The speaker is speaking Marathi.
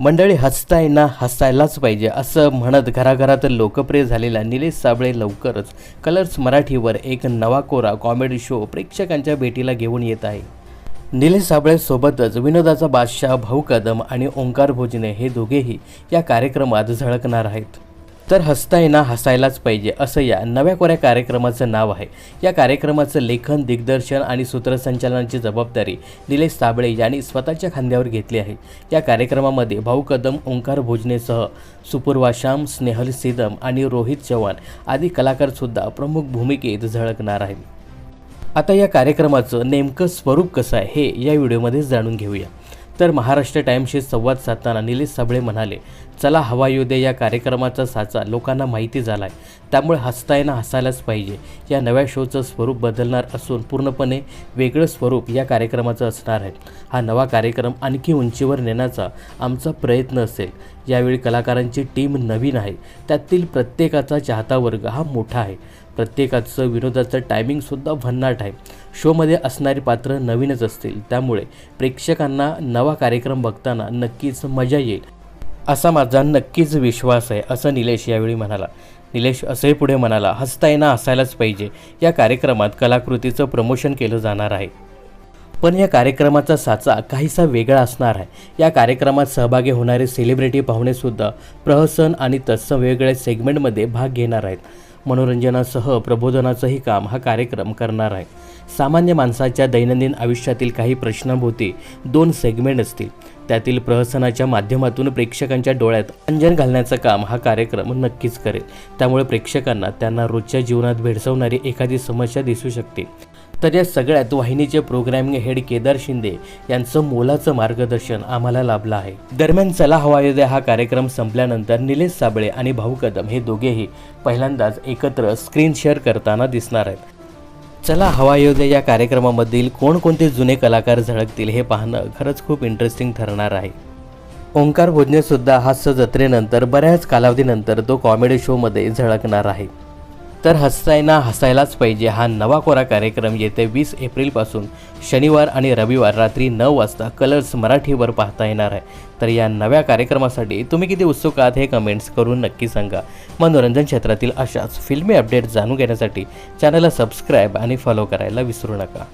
मंडळी हसताय हसायलाच पाहिजे असं म्हणत घराघरात लोकप्रिय झालेला निलेश साबळे लवकरच कलर्स मराठीवर एक नवा कोरा कॉमेडी शो प्रेक्षकांच्या भेटीला घेऊन येत आहे. निलेश साबळेसोबतच विनोदाचा बादशाह भाऊ कदम आणि ओंकार भोजने हे दोघेही या कार्यक्रमात झळकणार आहेत. तर हसता ना हसायलाच पाहिजे असं या नव्या कोऱ्या कार्यक्रमाचं नाव आहे. या कार्यक्रमाचं लेखन दिग्दर्शन आणि सूत्रसंचालनाची जबाबदारी निलेश साबळे यांनी स्वतःच्या खांद्यावर घेतली आहे. या कार्यक्रमामध्ये भाऊ कदम ओंकार भोजनेसह सुपूर्वाशाम स्नेहल सिदम आणि रोहित चव्हाण आदी कलाकारसुद्धा प्रमुख भूमिकेत झळकणार आहेत. आता या कार्यक्रमाचं नेमकं स्वरूप कसं आहे हे या व्हिडिओमध्ये जाणून घेऊया. तर महाराष्ट्र टाईम्सशी संवाद साधताना निलेश साबळे म्हणाले चला हवा येऊ दे या कार्यक्रमाचा साचा. लोकांना माहिती झाला आहे त्यामुळे हसतायना हसायलाच पाहिजे. या नव्या शोचं स्वरूप बदलणार असून पूर्णपणे वेगळं स्वरूप या कार्यक्रमाचं असणार आहे. हा नवा कार्यक्रम आणखी उंचीवर नेण्याचा आमचा प्रयत्न असेल. यावेळी कलाकारांची टीम नवीन आहे. त्यातील प्रत्येकाचा चाहता वर्ग हा मोठा आहे. प्रत्येकाचं विनोदाचं टायमिंगसुद्धा भन्नाट आहे. शोमध्ये असणारी पात्र नवीनच असतील. त्यामुळे प्रेक्षकांना नवा कार्यक्रम बघताना नक्कीच मजा येईल. असा माझा नक्कीच विश्वास आहे असं निलेश यावेळी म्हणाला. निलेश असंही पुढे म्हणाला हसता येणं हसायलाच पाहिजे. या कार्यक्रमात कलाकृतीचं प्रमोशन केलं जाणार आहे. पण या कार्यक्रमाचा साचा काहीसा वेगळा असणार आहे. या कार्यक्रमात सहभागी होणारे सेलिब्रिटी पाहुणेसुद्धा प्रहसन आणि तत्सम वेगवेगळ्या सेगमेंटमध्ये भाग घेणार आहेत. मनोरंजनासह प्रबोधनाचंही काम हा कार्यक्रम करणार आहे. सामान्य माणसाच्या दैनंदिन आयुष्यातील काही प्रश्नांभोवती दोन सेगमेंट असतील. त्यातील प्रहसनाच्या माध्यमातून प्रेक्षकांच्या डोळ्यात अंजन घालण्याचं काम हा कार्यक्रम नक्कीच करेल. त्यामुळे प्रेक्षकांना त्यांना रोजच्या जीवनात भेडसावणारी एखादी समस्या दिसू शकते. तर या सगळ्यात वाहिनीचे प्रोग्रॅमिंग हेड केदार शिंदे यांचं मोलाचं मार्गदर्शन आम्हाला लाभलं आहे. दरम्यान चला हवा द्या हा कार्यक्रम संपल्यानंतर निलेश साबळे आणि भाऊ कदम हे दोघेही पहिल्यांदाच एकत्र स्क्रीन शेअर करताना दिसणार आहेत. चला हवा या कार्यक्रमामधील कोणकोणते जुने कलाकार झळकतील हे पाहणं खरंच खूप इंटरेस्टिंग ठरणार आहे. ओंकार भोजनेसुद्धा हास्य जत्रेनंतर बऱ्याच कालावधीनंतर तो कॉमेडी शोमध्ये झळकणार आहे. तर हसायना हसायलाच पाहिजे. हा नवा कोरा कार्यक्रम येत्या वीस एप्रिलपासून शनिवार आणि रविवार रात्री नऊ वाजता कलर्स मराठीवर पाहता येणार आहे. तर या नव्या कार्यक्रमासाठी तुम्ही किती उत्सुक आहात हे कमेंट्स करून नक्की सांगा. मनोरंजन क्षेत्रातील अशाच फिल्मी अपडेट जाणून घेण्यासाठी चॅनलला सबस्क्राईब आणि फॉलो करायला विसरू नका.